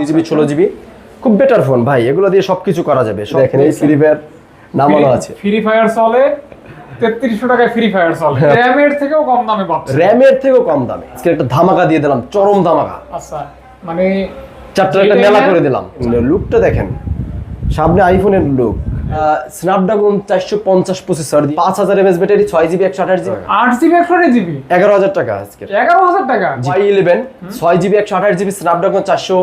দুই জিবি ষোলো জিবি। খুব বেটার ফোন ভাই। এগুলো দিয়ে সবকিছু করা যাবে। দেখেন এই ফ্রি ফায়ার নামানো আছে। ফ্রি ফায়ার চলে তেত্রিশশো টাকায় ফ্রি ফায়ার চলে। র্যামের থেকেও কম দামে পাচ্ছে। র্যামের থেকেও কম দামে। আজকে একটা ধামাকা দিয়ে দিলাম চরম ধামাকা। আচ্ছা মানে চারটা একটা মেলা করে দিলাম। লুকটা দেখেন সামনে আইফোনের লুক স্ন্যাপড্রাগন চারশো পঞ্চাশ প্রসেসর পাঁচ হাজার এমএস ব্যাটারি ছয় জিবি একশো আঠাশ জিবি আট জিবি একশো জিবি এগারো হাজার টাকা আজকে এগারো হাজার টাকা? ওয়াই ইলেভেন ছয় জিবি একশো আঠাশ জিবি স্ন্যাপড্রাগন চারশো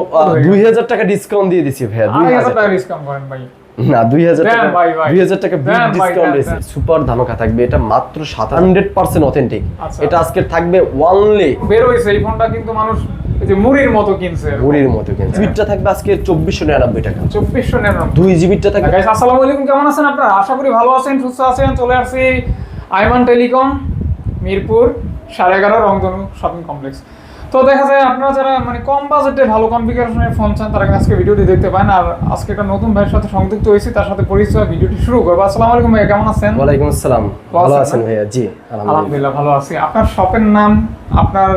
দুই হাজার টাকা ডিসকাউন্ট দিয়ে দিছি ভাইয়া দুই হাজার টাকা ডিসকাউন্ট করেন ভাই। না দুই হাজার টাকা। দুই হাজার টাকা বিগ ডিসকাউন্ট রয়েছে। সুপার ধামাকা থাকবে। এটা মাত্র সাত হান্ড্রেড পার্সেন্ট অথেন্টিক। এটা আজকে থাকবে ওয়ানলি বের হয়েছে এই ফোনটা কিন্তু মানুষ যে মুড়ির মতো কিনছে মুড়ির মতো জিবিটা থাকবে আজকে চব্বিশশো নিরানব্বই টাকা। চব্বিশশো নিরানব্বই। দুই জিবিটা থাকবে। গাইস আসসালামু আলাইকুম কেমন আছেন আপনারা? আশা করি ভালো আছেন সুস্থ আছেন চলে আসছি আইমান টেলিকম মিরপুর সাড়ে এগারো রংধনু শপিং কমপ্লেক্স। তো দেখা যায় আপনারা যারা মানে কম বাজেটে ভালো কনফিগারেশনের ফোন চান তারা আজকে ভিডিওটি দেখতে পান আর আজকে একটা নতুন ভাইয়ের সাথে সংযুক্ত হয়েছি তার সাথে পরিচয় ভিডিওটি শুরু করব। আসসালাম আলাইকুম ভাইয়া কেমন আছেন? ওয়ালাইকুম আসসালাম। ভালো আছেন ভাইয়া? জি আলহামদুলিল্লাহ। ভালো আছি। আপনার শপের নাম আপনার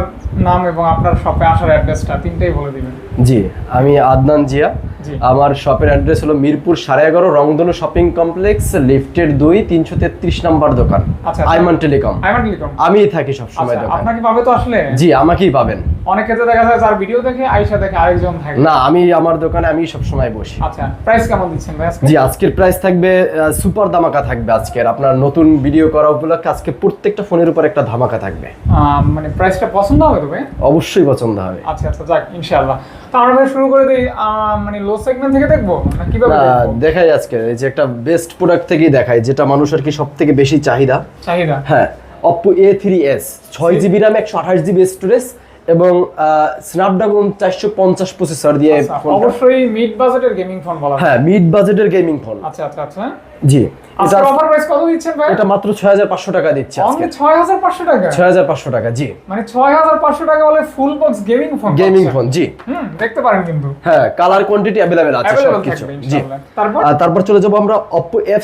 নাম এবং আপনার শপে আসার অ্যাড্রেসটা তিনটাই বলে দিবেন। জি আমি আদনান জিয়া। আমার শপের অ্যাড্রেস হলো মিরপুর সাড়ে এগারো রংধনু শপিং কমপ্লেক্স লিফটের দুই তিনশো তেত্রিশ নাম্বার দোকান। আইমান টেলিকম আইমান টেলিকম আমিই থাকি সবসময় আচ্ছা আপনাকে পাবে তো আসলে? জি আমাকেই পাবেন। অনেক ক্ষেত্রে দেখা যায় যার ভিডিও দেখে দেখে আরেকজন থাকে। না আমি আমার দোকানে আমি সবসময় বসি। আচ্ছা প্রাইস কেমন দিচ্ছেন ভাই জি আজকের প্রাইস থাকবে সুপার ধামাকা থাকবে আজকের। আপনার নতুন ভিডিও করা উপলক্ষে আজকে প্রত্যেকটা ফোনের উপর একটা ধামাকা থাকবে। মানে প্রাইসটা পছন্দ হবে তো ভাই? অবশ্যই পছন্দ হবে। আচ্ছা আচ্ছা যাক ইনশাআল্লাহ। তো আমরা শুরু করে দিই মানে লো সেগমেন্ট থেকে দেখব? না কীভাবে দেখব? দেখাই আজকে। এই যে একটা বেস্ট প্রোডাক্ট থেকেই দেখায় যেটা মানুষ আর কি সব থেকে বেশি চাহিদা? চাহিদা? হ্যাঁ অপো এ থ্রি এস ছয় জিবি র্যাম একশো আঠাশ জিবি স্টোরেজ এবং স্ন্যাপড্রাগন চারশো পঞ্চাশ প্রসেসর দিয়ে আচ্ছা, অবশ্যই মিড বাজেটের গেমিং ফোন বলা হয় হ্যাঁ মিড বাজেটের গেমিং ফোন আচ্ছা আচ্ছা আচ্ছা। জি। আজকে এটা অফার প্রাইস কত দিচ্ছেন ভাই? এটা মাত্র ছয় হাজার পাঁচশো টাকা দিচ্ছে আজকে। অনলি ছয় হাজার পাঁচশো টাকা? ছয় হাজার পাঁচশো টাকা জি। মানে ছয় হাজার পাঁচশো টাকা হলে full box gaming phone gaming phone জি। হুম দেখতে পারেন কিন্তু। হ্যাঁ কালার কোয়ান্টিটি অ্যাভেলেবেল আছে সবকিছু জি। তারপর? তারপর চলে যাব আমরা Oppo F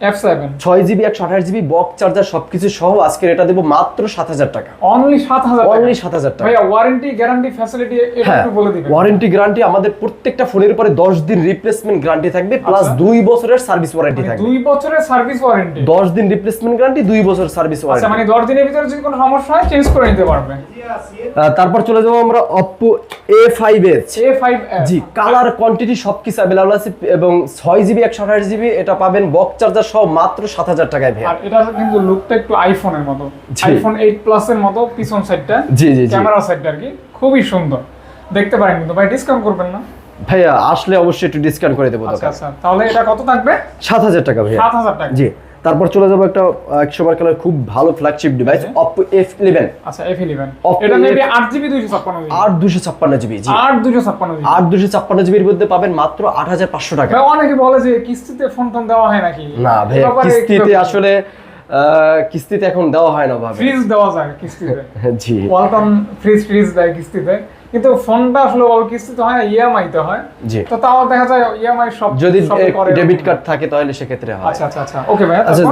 seven F seven ছয় জিবি একশো আঠাশ জিবি বক্স চার্জার সবকিছু সহ আজকে এটা দেবো মাত্র সাত হাজার টাকা। অনলি সাত হাজার অনলি সাত হাজার টাকা। ভাইয়া ওয়ারেন্টি গ্যারান্টি ফ্যাসিলিটি একটু বলে দিবেন। ওয়ারেন্টি গ্যারান্টি আমাদের প্রত্যেকটা ফোনের উপরে দশ দিন রিপ্লেসমেন্ট গ্যারান্টি থাকবে প্লাস আচ্ছা। দুই বছরের সার্ভিস ওয়ারেন্টি মানে থাকবে। দুই বছরের সার্ভিস ওয়ারেন্টি দশ দিন রিপ্লেসমেন্ট গ্যারান্টি দুই বছর সার্ভিস আচ্ছা মানে দশ দিনের ভিতরে যদি কোনো সমস্যা হয় চেঞ্জ করে নিতে পারবে। তারপর চলে যাব আমরা S A five G colour quantity সবকিছু অ্যাভেলেবল আছে এবং ছয় জিবি একশো আঠাশ জিবি এটা পাবেন বক্স চার্জার সহ মাত্র সাত হাজার টাকায় ভাইয়া। আর এটা কিন্তু লুকটা একটু আইফোনের মতো। আইফোন এইট প্লাস এর মতো পিছন সাইডটা জি, জি। ক্যামেরা সাইডটা আর কি। খুবই সুন্দর। দেখতে পারেন কিন্তু ভাই ডিসকাউন্ট করবেন না? ভাইয়া আসলে অবশ্যই একটু ডিসকাউন্ট করে দেবো আচ্ছা আচ্ছা। তাহলে এটা কত থাকবে? সাত হাজার টাকা ভাইয়া। সাত হাজার টাকা। জি। তারপর চলে যাব একটা একশো বার কালার খুব ভালো flagship device Oppo F eleven আচ্ছা এফ ইলেভেন এটা মেবি আট জিবি ছাপ্পান্ন আট দুশো ছাপ্পান্ন জিবি আট দুশো ছাপ্পান্ন জিবি আট দুশো ছাপ্পান্ন জিবির মধ্যে পাবেন মাত্র আট হাজার পাঁচশো টাকা। অনেকে বলে যে কিস্তিতে ফোন টোন দেওয়া হয় নাকি? না ভাই কিস্তিতে আসলে আহ, কিস্তিতে এখন দেওয়া হয় না ভাবে। ফ্রিজ দেওয়া যায় কিস্তিতে। জি। ওয়ালটন ফ্রিজ ফ্রিজ দেয় কিস্তিতে। কিন্তু ফোনটা আসলে বড় কিস্তিতে হয় না ইএমআই তে হয়। জি। তো তাও দেখা যায় ইএমআই সব যদি ডেবিট কার্ড থাকে তাহলে সেক্ষেত্রে হয়। আচ্ছা আচ্ছা আচ্ছা। ওকে ভাই আচ্ছা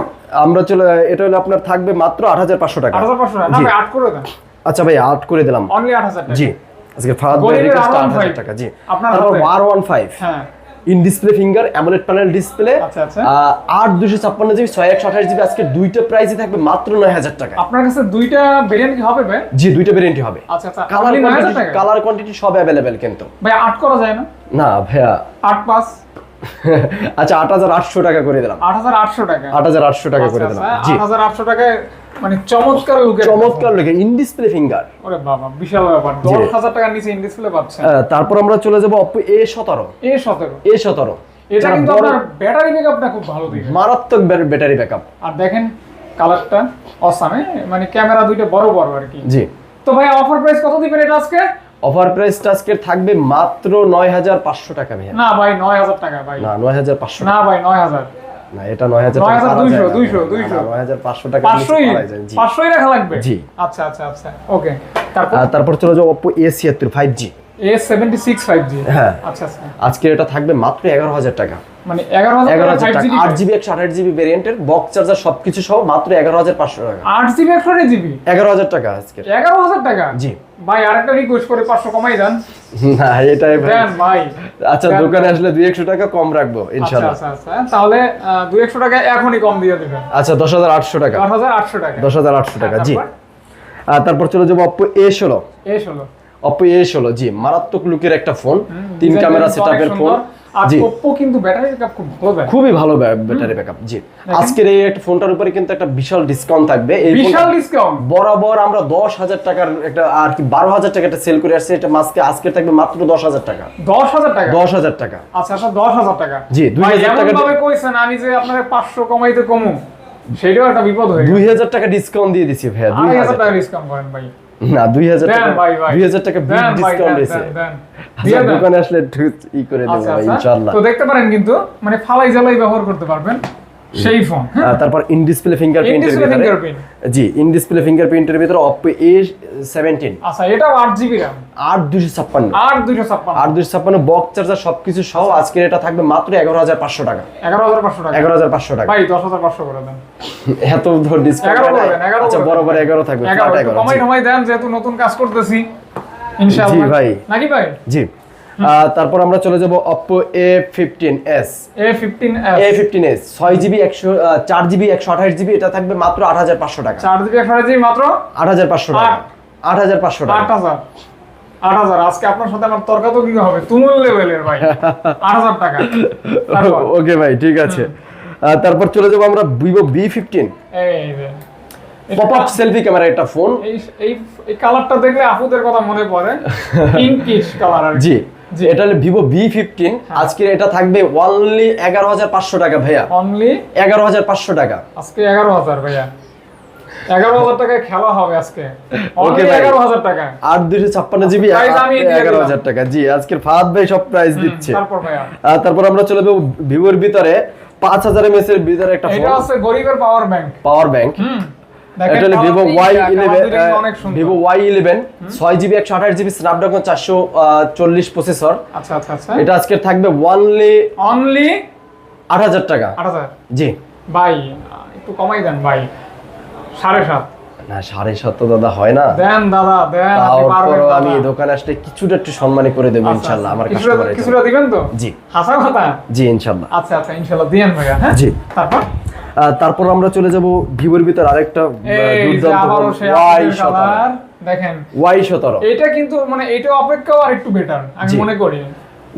আমরা চলে এটা হলো আপনার থাকবে মাত্র আট হাজার পাঁচশো টাকা। আট হাজার পাঁচশো না জি। আট করে দেন। আচ্ছা ভাই আট করে দিলাম। অনলি আট হাজার টাকা। জি। আজকে ফাহাদ ভাই রিকোয়েস্ট আট হাজার টাকা জি। আপনার ওয়ান ফাইভ হ্যাঁ। In display finger AMOLED panel display আচ্ছা, আচ্ছা। আট দুশো ছাপ্পান্ন জিবি ছয় একশো আঠাশ জিবি আজকে দুইটা প্রাইসই থাকবে মাত্র নয় হাজার টাকা। আপনার কাছে দুইটা ভেরিয়েন্ট কি হবে ভাই? জি দুইটা ভেরিয়েন্ট হবে। আচ্ছা আচ্ছা। কালার 9,000 কোয়ান্টিটি কালার কোয়ান্টিটি সব অ্যাভেলেবেল কিন্তু। ভাই আট করা যায় না? না ভাইয়া। আট পাঁচ? আচ্ছা আট হাজার আটশো টাকা করে দিলাম। আট হাজার আটশো টাকা। আট হাজার আটশো টাকা করে আচ্ছা, দিলাম। আচ্ছা, জি। আট হাজার আটশো টাকায় মানে চমৎকার লুকের চমৎকার ইন ডিসপ্লে ফিঙ্গার বাবা বিশাল ব্যাপার। দশ হাজার টাকার নিচে ইন ডিসপ্লে পাচ্ছেন। তারপর আমরা চলে যাব এ সতেরো। এ সতেরো। এটা কিন্তু আপনার ব্যাটারি ব্যাকআপটা খুব ভালো দিবে মারাত্মক ব্যাটারি ব্যাকআপ আর দেখেন কালারটা অসামে মানে ক্যামেরা দুইটা বড় বড় আর কি। জি। তো ভাই অফার প্রাইস কত দিবেন এটা আজকে? অফার প্রাইসটা আজকে থাকবে মাত্র 9500 টাকা ভাই না ভাই 9000 টাকা ভাই। না 9500 না ভাই 9000 না এটা নয় হাজার 9200 200 200 9500 টাকা 500 500 লাগবে? জি। আচ্ছা আচ্ছা আচ্ছা। তারপর? তারপর চলে যাও Oppo A73 5G হ্যাঁ। আচ্ছা আচ্ছা। আজকে এটা থাকবে মাত্র এগারো হাজার টাকা। মানে এগারো হাজার টাকা। আট জিবি একশো আঠাশ জিবি ভেরিয়েন্টের বক্স চার্জার সবকিছু সহ মাত্র এগারো হাজার পাঁচশো টাকা। আট জিবি একশো জিবি এগারো হাজার টাকা আজকে এগারো হাজার টাকা? জি। ভাই আরেকটা রিকোয়েস্ট করে পাঁচশো কমাই দেন। না এটাই ভাই। আচ্ছা দোকানে আসলে দুই একশো টাকা কম রাখব আচ্ছা ইনশাল্লাহ। তাহলে দুই একশো টাকা এখনই কম দিয়ে দেবেন। আচ্ছা দশ হাজার আটশো টাকা। দশ হাজার আটশো টাকা। দশ হাজার আটশো টাকা জি। তারপর? আর তারপর চলে যাব অপ্পো এ ষোলো। অপ্পো এ ষোলো জি মারাত্মক লুকের একটা ফোন তিন ক্যামেরা কিন্তু সেট অনেক ফোন সুন্দর। আর জি। ওপ্পো কিন্তু ব্যাটারি ব্যাকআপ খুব ভালো খুবই ভালো ব্যাটারি ব্যাকআপ জি। আজকের এই একটা ফোনটার উপরে কিন্তু একটা বিশাল ডিসকাউন্ট থাকবে। এই বিশাল ডিসকাউন্ট বরাবর আমরা দশ হাজার টাকার একটা আর কি বারো হাজার টাকা একটা সেল করে আসছে। এটা মাসকে আজকে থাকবে মাত্র দশ হাজার টাকা। টাকা? আচ্ছা আচ্ছা দশ হাজার টাকা। জি, 2000 টাকা ভাবে কইছেন আমি যে কমাইতে কমু। সেটাও একটা বিপদ হয়ে টাকা ডিসকাউন্ট দিয়ে দিচ্ছি ভাইয়া টাকা ডিসকাউন্ট করেন ভাই। না দুই হাজার টাকা দুই হাজার টাকা বিগ ডিসকাউন্ট। আচ্ছা, দোকানে আসলে ই করে দেবো আচ্ছা আচ্ছা। ইনশাআল্লাহ। তো দেখতে পারেন কিন্তু মানে ফালাই জালাই ব্যবহার করতে পারবেন। সেই ফোন তারপর ইন ডিসপ্লে ফিঙ্গারপ্রিন্টের ভিতরে জি ইন ডিসপ্লে ফিঙ্গারপ্রিন্টের ভিতরে এ সেভেন্টিন আচ্ছা এটাও আট জিবি ছাপ্পান্ন। আট দুশো ছাপ্পান্ন। বক্স চার্জার সবকিছু সহ আজকের এটা থাকবে মাত্র এগারো হাজার পাঁচশো টাকা। এগারো হাজার পাঁচশো টাকা। এগারো হাজার পাঁচশো টাকা। ভাই দশ হাজার পাঁচশো করে দেন। এত ধর ডিসকাউন্ট দেন আচ্ছা বরাবর দেন। এগারো থাকবে এগারো flat একটু এগারো, কমাই দেন যেহেতু নতুন কাজ করতেছি। ইনশাআল্লাহ। জি ভাই। নাকি ভাই? জি। তারপর আমরা চলে যাব Oppo A fifteen S A fifteen A fifteen S ছয় জিবি একশো চার জিবি একশো আঠাশ জিবি এটা থাকবে মাত্র আট হাজার পাঁচশো টাকা। চার জিবি একশো জিবি মাত্র? আট হাজার পাঁচশো টাকা। আট। হাজার পাঁচশো আট টাকা হাজার। আট হাজার। আজকে আপনার সাথে আমার হবে। তুমুল লেভেলের ভাই। আট হাজার টাকা। তারপর? ওকে ভাই ঠিক আছে। তারপর চলে যাব আমরা Vivo V fifteen pop up selfie camera একটা ফোন এই এই কালারটা দেখলে আপুদের কথা মনে পড়ে। পিঙ্কিশ কালার জি। এটা হলো ভিভো বি ফিফটিন আজকে এটা থাকবে অনলি এগারো হাজার পাঁচশো টাকা ভাইয়া। অনলি এগারো হাজার পাঁচশো টাকা। আজকে এগারো হাজার ভাইয়া। এগারো হাজার টাকায় খেলা হবে আজকে। এগারো হাজার টাকা। আট দুশো ছাপ্পান্ন জিবি দিয়ে এগারো হাজার টাকা। জি আজকের ফাহাদ ভাই সব প্রাইস দিচ্ছে। তারপর আমরা চলে যাব ভিভোর ভিতরে। পাঁচ হাজার এমএস এর ভিতরে একটা ফোন হচ্ছে গরিবের পাওয়ার ব্যাংক পাওয়ার ব্যাংক এটা হলো Vivo Y eleven Vivo Y eleven ছয় জিবি একশো আঠাশ জিবি স্ন্যাপড্রাগন চারশো চল্লিশ প্রসেসর আচ্ছা আচ্ছা আচ্ছা। এটা আজকে থাকবে ওয়ানলি অনলি আট হাজার টাকা। আট হাজার? জি। ভাই একটু কমাই দেন ভাই। সাড়ে সাত। না সাড়ে সাত দাদা হয় না। দেন দাদা দেন তারপরও আমি দোকানে আসলে কিছুটা একটু সম্মানী করে দেবো আচ্ছা, ইনশাল্লাহ আমার কাস্টমার কিছুটা দিবেন তো? জি। হাসা কথা? জি ইনশাল্লাহ। আচ্ছা আচ্ছা দিয়েন ভাইয়া হ্যাঁ? জি। তারপর? তারপর আমরা চলে যাব ভিভোর ভিতর আরেকটা দুর্দান্ত ওয়াই দেখেন। ওয়াই সতেরো। এটা কিন্তু মানে এটা অপেক্ষাও আর একটু বেটার আমি মনে করি।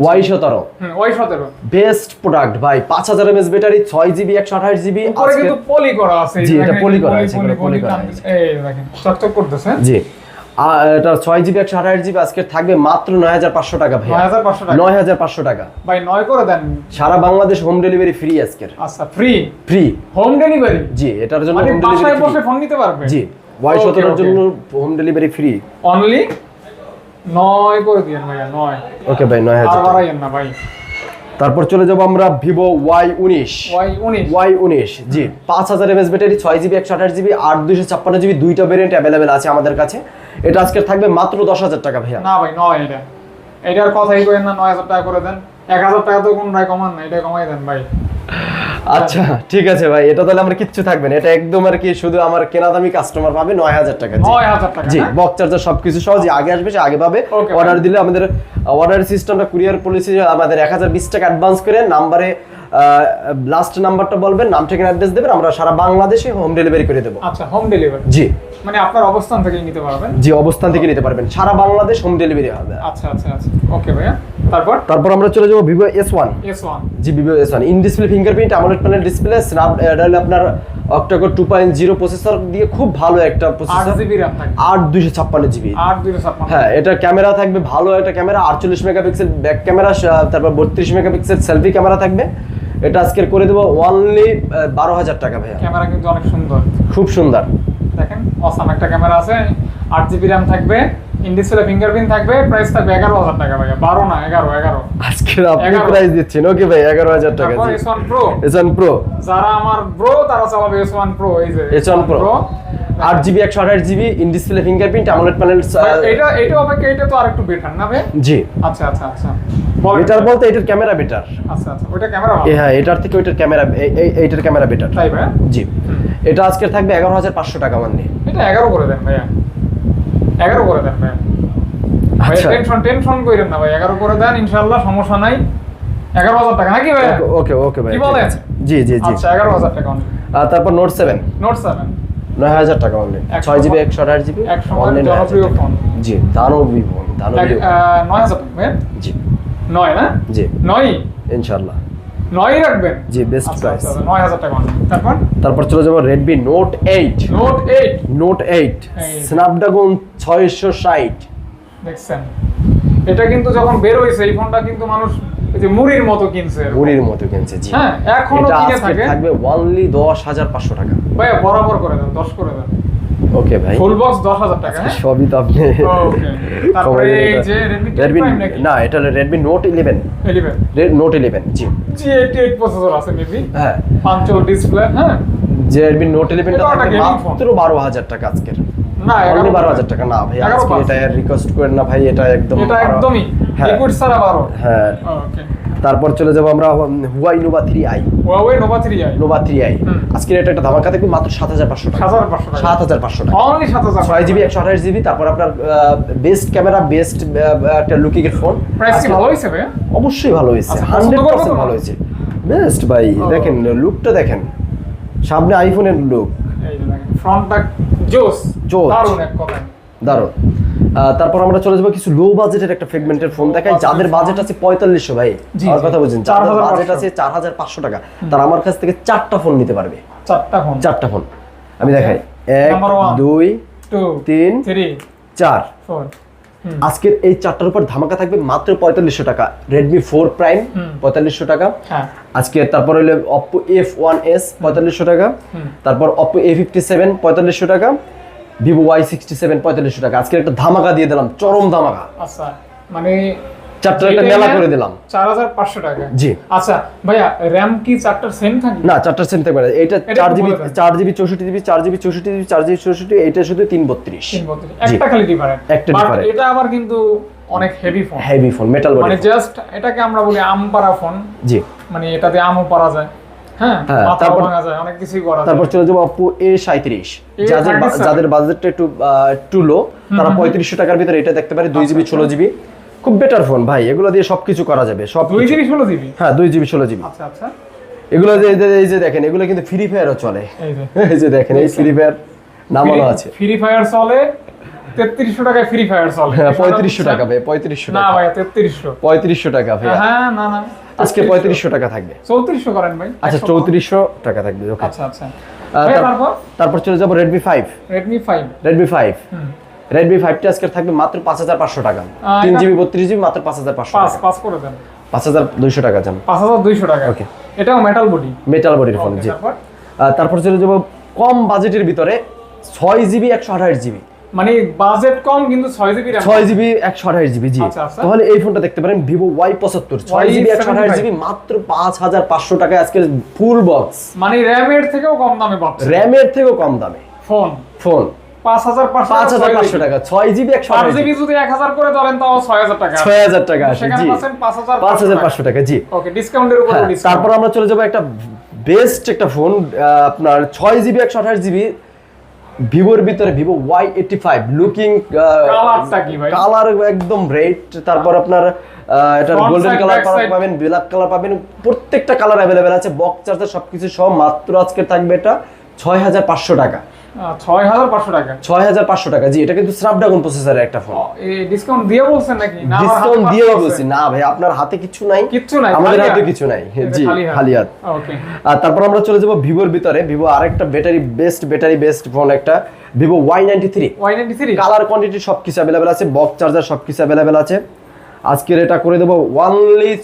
ওয়াই সতেরো। ওই সতেরো। বেস্ট প্রোডাক্ট ভাই পাঁচ হাজার এমএস ব্যাটারি ছয় জিবি একশো আঠাশ জিবি পলি করা আছে। জি, এটা এই করা আছে, poly করা আছে। দেখেন করতেছে। জি। এটা ছয় জিবি একশো আঠাশ জিবি আজকে থাকবে মাত্র নয় হাজার পাঁচশো টাকা ভাই নয় হাজার পাঁচশো টাকা? ভাই নয় করে দেন। সারা বাংলাদেশ হোম ডেলিভারি ফ্রি আজকের। আচ্ছা ফ্রি ফ্রি হোম ডেলিভারি জি এটার জন্য মানে হোম ডেলিভারি বসে ফোন নিতে পারবে? জি ওয়াই সতেরোর জন্য হোম ডেলিভারি ফ্রি অনলি নয় করে দিয়েন ভাইয়া নয়। ওকে ভাই নয় হাজার বাড়াইয়েন না ভাই। তারপর চলে যাব আমরা ভিভো ওয়াই উনিশ। ওয়াই উনিশ। ওয়াই উনিশ জি পাঁচ হাজার এমএস ব্যাটারি ছয় জিবি একশো আঠাশ জিবি আট দুশো ছাপ্পান্ন জিবি দুইটা ভেরিয়েন্ট অ্যাভেলেবেল আছে আমাদের কাছে। এটা আজকে থাকবে মাত্র দশ হাজার টাকা ভাইয়া। না ভাই নয় এটা। এটার কথাই করেন না নয় হাজার টাকা করে দেন। এক হাজার টাকা তো কোনটাই কমান না এটা কমাই দেন ভাই। আচ্ছা ঠিক আছে ভাই এটা তাহলে আমার কিচ্ছু থাকবে না। এটা একদম আর কি শুধু আমার কেনা দামি কাস্টমার পাবে নয় হাজার টাকা। নয় হাজার টাকা জি হ্যাঁ? বক্স চার্জার সবকিছু সহ যে আগে আসবে সে আগে পাবে। অর্ডার দিলে আমাদের অর্ডার সিস্টেমটা কুরিয়ার পলিসি আমাদের এক হাজার বিশ টাকা অ্যাডভান্স করে নাম্বারে লাস্ট নাম্বারটা বলবেন নাম ঠিকানা অ্যাড্রেস দেবেন আমরা সারা বাংলাদেশে হোম ডেলিভারি করে দেবো। আচ্ছা হোম ডেলিভারি জি। মানে আপনার অবস্থান থেকেই নিতে পারবেন? জি অবস্থান থেকে নিতে পারবেন। সারা বাংলাদেশ হোম ডেলিভারি হবে। আচ্ছা আচ্ছা আচ্ছা। ওকে ভাইয়া। তারপর? তারপর আমরা চলে যাব Vivo S one S one G Vivo S one in display fingerprint AMOLED panel display snap আপনার octa core two point zero processor দিয়ে খুব ভালো একটা প্রসেসর আট দুইশো ছাপ্পান্ন জিবি হ্যাঁ এটা ক্যামেরা থাকবে ভালো একটা ক্যামেরা আটচল্লিশ মেগাপিক্সেল ব্যাক ক্যামেরা তারপর বত্রিশ মেগাপিক্সেল সেলফি ক্যামেরা থাকবে। এটা আজকের করে দেবো অনলি বারো হাজার টাকা ভাইয়া। ক্যামেরা কিন্তু অনেক সুন্দর। খুব সুন্দর। দেখেন অসাম একটা ক্যামেরা আছে আট জিবি র্যাম থাকবে ইনডিসপ্লে ফিঙ্গারপ্রিন্ট থাকবে প্রাইস থাকবে এগারো হাজার টাকা ভাইয়া। বারো না এগারো এগারো। আপনি প্রাইস দিচ্ছেন। ওকে ভাই এগারো হাজার টাকা তারপর S one pro S one pro যারা আমার ব্রো তারা চালাবে এস ওয়ান প্রো এই যে S1 Pro। আট জিবি একশো আঠাশ GB in display fingerprint AMOLED panel এটা এটা অপেক্ষা এটা তো আরেকটু বেটার না ভাই? জি। আচ্ছা আচ্ছা আচ্ছা। বেটার বলতে এটার ক্যামেরা বেটার আচ্ছা আচ্ছা ওইটা ক্যামেরা ভালো। হ্যাঁ এটার থেকে ওইটার ক্যামেরা এইটার ক্যামেরা বেটার তাই ভাই? জি। এটা আজকে থাকবে এগারো হাজার পাঁচশো টাকা মান্নি এটা এগারো করে দেন ভাইয়া। এগারো করে দেন ভাইয়া। আচ্ছা। টেনশন টেনশন করেন না ভাই। এগারো করে দেন ইনশাল্লাহ সমস্যা নাই। এগারো হাজার টাকা নাকি ভাই ওকে ওকে ভাই কি বলেন? আছে। জি জি জি। আচ্ছা এগারো হাজার টাকা আর তারপর নোট সেভেন নোট সেভেন নয় হাজার টাকা অনলি এক ছয় জিবি সময়- একশো আঠাশ জিবি অনলি। জি দানবী দানবী নয় হাজার টাকা ভাইয়া? জি। নয় না জি। নয়? ইনশাল্লাহ নয় রাখবেন? জি বেস্ট প্রাইস আচ্ছা, নয় হাজার টাকা তারপর? তারপর চলে যাব eight note eight note eight এই। স্ন্যাপড্রাগন ছয়শো ষাট। দেখছেন? এটা কিন্তু যখন বের হয়েছে এই ফোনটা কিন্তু মানুষ যে মুড়ির মতো কিনছে মুড়ির মতো কিনছে জি। হ্যাঁ, এখনও কিনে থাকে। থাকবে অনলি দশ হাজার পাঁচশো টাকা। ভাইয়া বরাবর করে দেন দশ করে দেন। ওকে ভাই। ফুল বক্স দশ হাজার টাকা হ্যাঁ? সবই তো আপনি Okay. তারপরে এই যে Redmi 10 রেডমি না এটা Redmi Note eleven eleven note eleven জি। জি এইটি এইট প্রসেসর আছে মেবি হ্যাঁ। পাঁচল ডিসপ্লে হ্যাঁ? যে থাকবে gaming phone। মাত্র বারো হাজার টাকা আজকের। না অনলি বারো হাজার টাকা। না ভাই আজকে এটা রিকোয়েস্ট করেন না ভাই এটা একদম এটা একদমই লিকুইড হ্যাঁ। ওকে তারপর চলে যাব আমরা Huawei Nova three i. Huawei Nova 3i Nova three i. আজকের এটা একটা ধামাকা থাকবে মাত্র সাত হাজার পাঁচশো টাকা। সাত হাজার পাঁচশো টাকা। অনলি 7000 ছয় জিবি একশো আঠাশ জিবি তারপর আপনার বেস্ট ক্যামেরা বেস্ট একটা লুকিং এর ফোন ভালো ভাই অবশ্যই ভালো হয়েছে। আচ্ছা, হান্ড্রেড পার্সেন্ট ভালো হয়েছে। বেস্ট ভাই দেখেন লুকটা দেখেন। সামনে আইফোনের লুক ফ্রন্টটা জোস। জোস। দারুণ এক কথায়। দারুণ। তারপর আমরা চলে যাব কিছু লো বাজেটের একটা সেগমেন্টের ফোন দেখাই যাদের বাজেট আছে পঁয়তাল্লিশশো ভাই। আমার কথা বুঝছেন যাদের বাজেট আছে চার হাজার পাঁচশো টাকা তারা আমার কাছ থেকে চারটা ফোন নিতে পারবে। চারটা ফোন চারটা ফোন আমি দেখাই। এক দুই তিন চার। আজকের এই চারটার উপর ধামাকা থাকবে মাত্র পঁয়তাল্লিশশো টাকা। রেডমি ফোর প্রাইম পঁয়তাল্লিশশো টাকা। হ্যাঁ। আজকে তারপর হলো অপো এফ ওয়ান এস পঁয়তাল্লিশশো টাকা। তারপর অপো এ ফিফটি সেভেন পঁয়তাল্লিশশো টাকা। ভিভো ওয়াই সিক্সটি সেভেন পঁয়তাল্লিশশো টাকা। আজকে একটা ধামাকা দিয়ে দিলাম চরম ধামাকা। আচ্ছা মানে চারটার একটা মেলা করে দিলাম। চার হাজার পাঁচশো টাকা। জি। আচ্ছা ভাইয়া র্যাম কি চারটার সেম থাকে না চারটার সেম থাকবে এটা এটা চার জিবি চার জিবি চৌষট্টি জিবি চার জিবি চৌষট্টি জিবি চার জিবি চৌষট্টি এটা শুধু তিন বত্রিশ। একটা খালি ডিফারেন্ট একটা different। এটা আবার কিন্তু অনেক heavy phone heavy phone metal মানে জাস্ট এটাকে আমরা বলি আম পাড়া ফোন জি। মানে এটাতে আমও পারা যায়। তারপর- করা যায়। তারপর চলে যাব অপো এ সাঁত্রিশ যাদের যাদের বাজেটটা একটু একটু লো তারা পঁয়ত্রিশশো টাকার ভিতরে এটা দেখতে পারে দুই জিবি আচ্ছা, ষোলো জিবি। খুব বেটার ফোন ভাই এগুলো দিয়ে সবকিছু করা যাবে সব দুই জিবি ষোলো জিবি? হ্যাঁ দুই জিবি ষোলো জিবি। আচ্ছা আচ্ছা। এগুলো যে এই যে- দেখেন এগুলো কিন্তু ফ্রি ফায়ারও চলে। এই যে। দেখেন এই ফ্রি ফায়ার নামানো আছে। ফ্রি ফায়ার চলে তেত্রিশশো টাকায় ফ্রি ফায়ার চলে। হ্যাঁ পঁয়ত্রিশশো টাকা ভাই পঁয়ত্রিশশো না টাকা। ভাই তেত্রিশশো। পঁয়ত্রিশশো টাকা ভাই। হ্যাঁ না না। আজকে পঁয়ত্রিশশো টাকা থাকবে। চৌত্রিশশো করেন ভাই আচ্ছা চৌত্রিশশো টাকা থাকবে ওকে আচ্ছা আচ্ছা। তারপর? চলে যাব Redmi five Redmi five Redmi five Redmi ফাইভটা আজকে থাকবে মাত্র পাঁচ হাজার পাঁচশো টাকা। তিন জিবি বত্রিশ জিবি মাত্র পাঁচ হাজার পাঁচশো পাঁচ করে দেন। পাঁচ হাজার দুইশো টাকা যান। পাঁচ হাজার দুইশো টাকা। Okay. এটাও মেটাল বডি মেটাল বডির ফোন জি। তারপর? চলে যাব কম বাজেটের ভিতরে ছয় জিবি একশো আঠাশ জিবি। মানে বাজেট কম কিন্তু ছয় জিবি র্যাম ছয় জিবি একশো আঠাশ জিবি জি। আচ্ছা, আচ্ছা। তাহলে এই ফোনটা দেখতে পারেন ভিভো ওয়াই পঁচাত্তর। ছয় জিবি একশো আঠাশ জিবি মাত্র পাঁচ হাজার পাঁচশো টাকায় আজকে ফুল বক্স মানে র্যামের থেকেও কম দামে পাচ্ছে। র্যামের থেকেও কম দামে। ফোন। ফোন। পাঁচ হাজার পাঁচশো পাঁচ হাজার পাঁচশো টাকা ছয় জিবি একশো পাঁচ আঠাশ জিবি। যদি এক হাজার করে ধরেন তাও ছয় হাজার টাকা। ছয় হাজার টাকা আসে জি পাচ্ছেন পাঁচ হাজার পাঁচ হাজার পাঁচশো টাকা। জি। ওকে ডিসকাউন্টের উপর ডিসকাউন্ট তারপর আমরা চলে যাব একটা বেস্ট একটা ফোন আপনার ছয় জিবি একশো আঠাশ জিবি ভিভোর ভিতরে Vivo Y eighty five looking colour একদম রেড তারপর আপনার আহ, এটার গোল্ডেন কালার পাবেন ব্ল্যাক কালার পাবেন প্রত্যেকটা কালার অ্যাভেলেবেল আছে বক্স চার্জার সবকিছু সব মাত্র আজকে থাকবে এটা ছয় হাজার পাঁচশো টাকা। ছয় হাজার পাঁচশো টাকা। ছয় হাজার পাঁচশো টাকা জি এটা কিন্তু স্ন্যাপড্রাগন প্রসেসরের একটা ফোন ডিসকাউন্ট দিয়ে বলছেন নাকি? না ডিসকাউন্ট দিয়ে বলছি। না ভাই আপনার হাতে কিছু নাই। কিচ্ছু নাই আমাদের হাতে কিছু নাই। জি খালি হাত। ওকে আর তারপর আমরা চলে যাব ভিভোর ভিতরে। ভিভো আরেকটা battery best battery best phone একটা। Vivo Y ninety three Y ninety three colour quantity সব কিছু অ্যাভেলেবেল আছে বক্স চার্জার সব কিছু অ্যাভেলেবেল আছে। আজকের এটা করে দেবো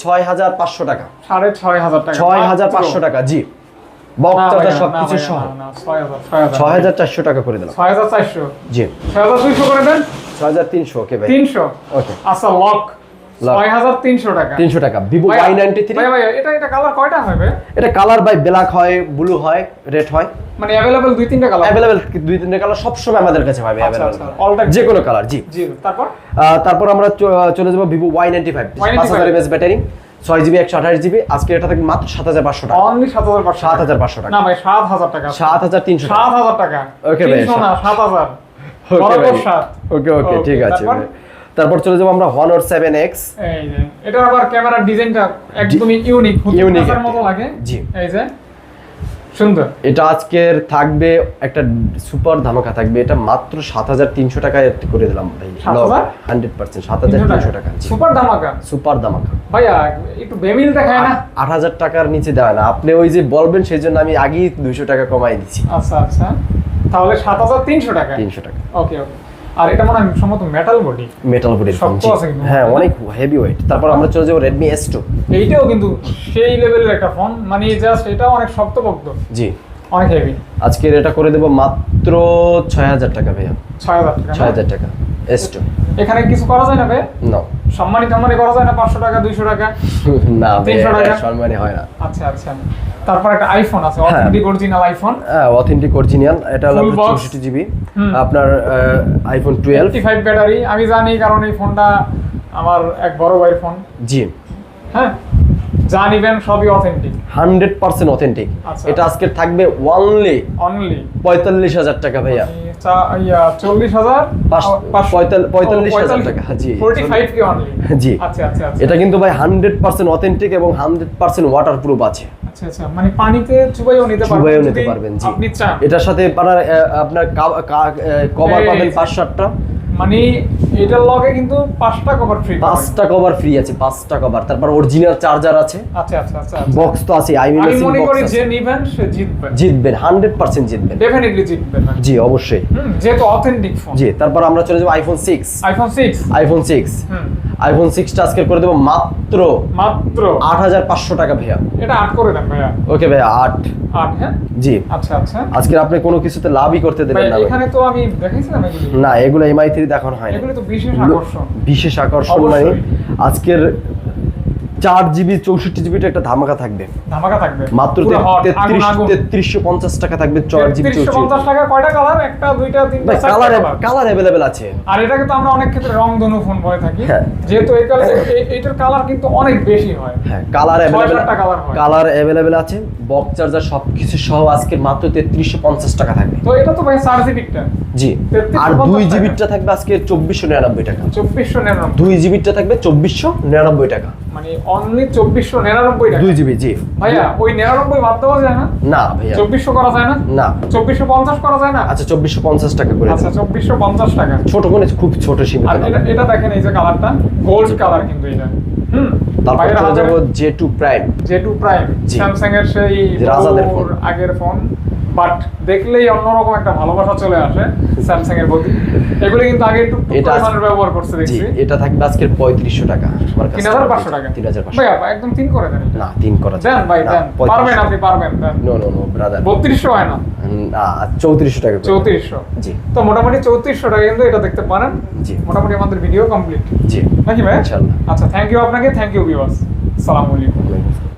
ছয় হাজার পাঁচশো টাকা। সাড়ে ছয় হাজার টাকা। ছয় হাজার পাঁচশো টাকা জি। বক্স না চার্জার ভাইয়া, সব না কিছু ভাইয়া, সহ। না, না, ছয় হাজার ছয় হাজার। ছয় হাজার চারশো টাকা করে দিলাম। ছয় হাজার চারশো? জি। ছয় হাজার দুইশো করে দেন? ছয় হাজার তিনশো ওকে ভাই। তিনশো? ওকে আচ্ছা লক এটা কালার বাই ব্ল্যাক হয় ব্লু হয় রেড হয় মানে দুই তিনটা কালার অ্যাভেলেবেল দুই তিনটে কালার সবসময় আমাদের কাছে পাবে আচ্ছা, আচ্ছা, যে কোনো কালার জি। জি তারপর? তারপর আমরা চলে যাব Vivo Y ninety five Y95 পাঁচ হাজার ব্যাটারি। ছয় জিবি একশো আঠাশ জিবি আজকে এটা থাকবে মাত্র সাত হাজার পাঁচশো টাকা। অনলি সাত হাজার পাঁচশো সাত হাজার পাঁচশো টাকা। না ভাই সাত হাজার টাকা। সাত হাজার তিনশো সাত হাজার টাকা। ওকে ভাই, সাত হাজার। ওকে ওকে ঠিক আছে তারপর? চলে যাব আমরা হনর সেভেন এক্স এটা যে এটার আবার ক্যামেরার ডিজাইনটা একদমই ইউনিক ইউনিক। মতো লাগে। জি। এই যে সুন্দর। এটা আজকের থাকবে একটা সুপার ধামাকা থাকবে। এটা মাত্র সাত হাজার তিনশো টাকায় করে দিলাম ভাই। হান্ড্রেড পার্সেন্ট সাত হাজার তিনশো টাকা। সুপার ধামাকা? সুপার ধামাকা। ভাইয়া একটু বেমিল দেখায় না? আট হাজার টাকার নিচে দেওয়া না। আপনি ওই যে বলবেন সেই জন্য আমি আগেই দুইশো টাকা কমাই দিচ্ছি। আচ্ছা আচ্ছা। তাহলে সাত হাজার তিনশো টাকা তিনশো টাকা। ওকে ওকে। আর এটা মনে হয় সম্ভবত মেটাল বডি মেটাল বডি শক্ত আছে কিন্তু। হ্যাঁ অনেক হেভি ওয়েট তারপর আমরা চলে যাব রেডমি এস টু এইটাও কিন্তু সেই লেভেলের একটা ফোন মানে জাস্ট এটাও অনেক শক্তপোক্ত। জি। অনেক হেভি আজকের এটা করে দেবো মাত্র ছয় হাজার টাকা ভাইয়া। ছয় হাজার টাকা ছয় না? হাজার টাকা। এস টু এখানে কিছু করা যায় না ভাই না সম্মানী মনে করা যায় না পাঁচশো টাকা দুইশো টাকা না তিনশো টাকা? হয় না। আচ্ছা আচ্ছা। তারপর একটা আইফোন আছে হ্যাঁ। অথেন্টিক অরিজিনাল আইফোন হ্যাঁ অথেন্টিক অরিজিনাল এটা হলো জিবি আপনার আইফোন ব্যাটারি আমি জানি কারণ এই ফোনটা আমার এক বড় ভাইয়ের ফোন জি। হ্যাঁ? যা নিবেন সবই অথেন্টিক হান্ড্রেড পার্সেন্ট অথেন্টিক। এটা আজকে থাকবে অনলি পঁয়তাল্লিশ হাজার টাকা ভাইয়া। অনলি জি আচ্ছা আচ্ছা আচ্ছা। এটা কিন্তু ভাই হান্ড্রেড পার্সেন্ট অথেন্টিক এবং হান্ড্রেড পার্সেন্ট ওয়াটার প্রুফ আছে মানে পানিতে চুবাইও নিতে পারবেন। নিতে পারবেন জি। এটার সাথে আপনার আপনার কভার পাবেন পাঁচ সাতটা মানে এটার লগে কিন্তু পাঁচটা কভার ফ্রি পাঁচটা কভার ফ্রি আছে পাঁচটা কভার তারপর অরিজিনাল চার্জার আছে। আচ্ছা আচ্ছা আচ্ছা আচ্ছা। বক্স তো আছে আই আমি মনে করি যে নিবেন সে জিতবে জিতবেন হান্ড্রেড পার্সেন্ট জিতবেন। ডেফিনেটলি জিতবে জি অবশ্যই। যেহেতু অথেন্টিক ফোন জি তারপর আমরা চলে যাব iPhone six iPhone six iPhone six হুম। আইফোন সিক্সটা আজকে করে দেবো মাত্র মাত্র? আট হাজার পাঁচশো টাকা ভাইয়া। এটা আট করে দেন ভাইয়া। ওকে ভাইয়া আট। আট হ্যাঁ? জি। আচ্ছা আচ্ছা। আজকে আপনি কোনো কিছুতে লাভই করতে দেবেন না এখানে তো আমি দেখাইছিলাম এগুলি। না এগুলো এমআই থ্রি দেখানো হয় না। এগুলি তো বিশেষ আকর্ষণ। বিশেষ আকর্ষণ মানে আজকের চার জিবি চৌষট্টি জিবিটা একটা ধামাকা থাকবে। ধামাকা থাকবে। মাত্র তেত্রিশ তেত্রিশশো পঞ্চাশ টাকা থাকবে চার জিবি 3350 টাকা কয়টা কালার একটা দুইটা তিনটা কালার কালার অ্যাভেলেবেল আছে। আর এটাকে তো আমরা অনেক ক্ষেত্রে রংধনু ফোন থাকি। হ্যাঁ। যেহেতু এই কালার কিন্তু অনেক বেশি হয়। হ্যাঁ কালার অ্যাভেলেবেল। কালার অ্যাভেলেবেল আছে। বক্স চার্জার সবকিছু সহ আজকে মাত্র তেত্রিশশো পঞ্চাশ টাকা থাকবে। তো এটা তো ভাই চার জিবিটা জি আর দুই। জিবিটা থাকবে আজকে চব্বিশশো নিরানব্বই টাকা। চব্বিশশো নিরানব্বই। দুই জিবিটা থাকবে চব্বিশশো নিরানব্বই টাকা। মানে অনলি চব্বিশশো নিরানব্বই দুই জিবি জি। ভাইয়া ওই নিরানব্বই বাদ দেওয়া যায় না? না ভাইয়া। চব্বিশশো করা যায় না? না। চব্বিশশো পঞ্চাশ করা যায় না? আচ্ছা চব্বিশশো পঞ্চাশ টাকা করে। আচ্ছা চব্বিশশো পঞ্চাশ টাকা। ছোট কোনে খুব ছোট সীমিত এটা দেখেন এই যে কালারটা গোল্ড কালার কিন্তু এটা। হুম। তারপর চলে যাব J two prime. J two prime. Samsung এর সেই রাজাদের ফোন। আগের ফোন। বাট দেখলেই অন্যরকম একটা ভালোবাসা চলে আসে স্যামসাং এর প্রতি। এগুলো কিন্তু আগে একটু এটা ব্যবহার করছে দেখছি। এটা থাকবে আজকের পঁয়ত্রিশশো টাকা আমার কাছে। টাকা? একদম তিন করে দেন না তিন করা দেন ভাই দেন। পারবেন আপনি পারবেন নো নো নো ব্রাদার বত্রিশশো হয় না। টাকা করে। দেন। চৌত্রিশশো। জি। তো মোটামুটি চৌত্রিশশো টাকা কিন্তু এটা দেখতে পারেন। জি। মোটামুটি আমাদের ভিডিও কমপ্লিট জি। নাকি ভাই ইনশাআল্লাহ। আচ্ছা থ্যাংক ইউ আপনাকে থ্যাংক ইউ ভিউয়ার্স সালাম আলাইকুম। আসসালাম।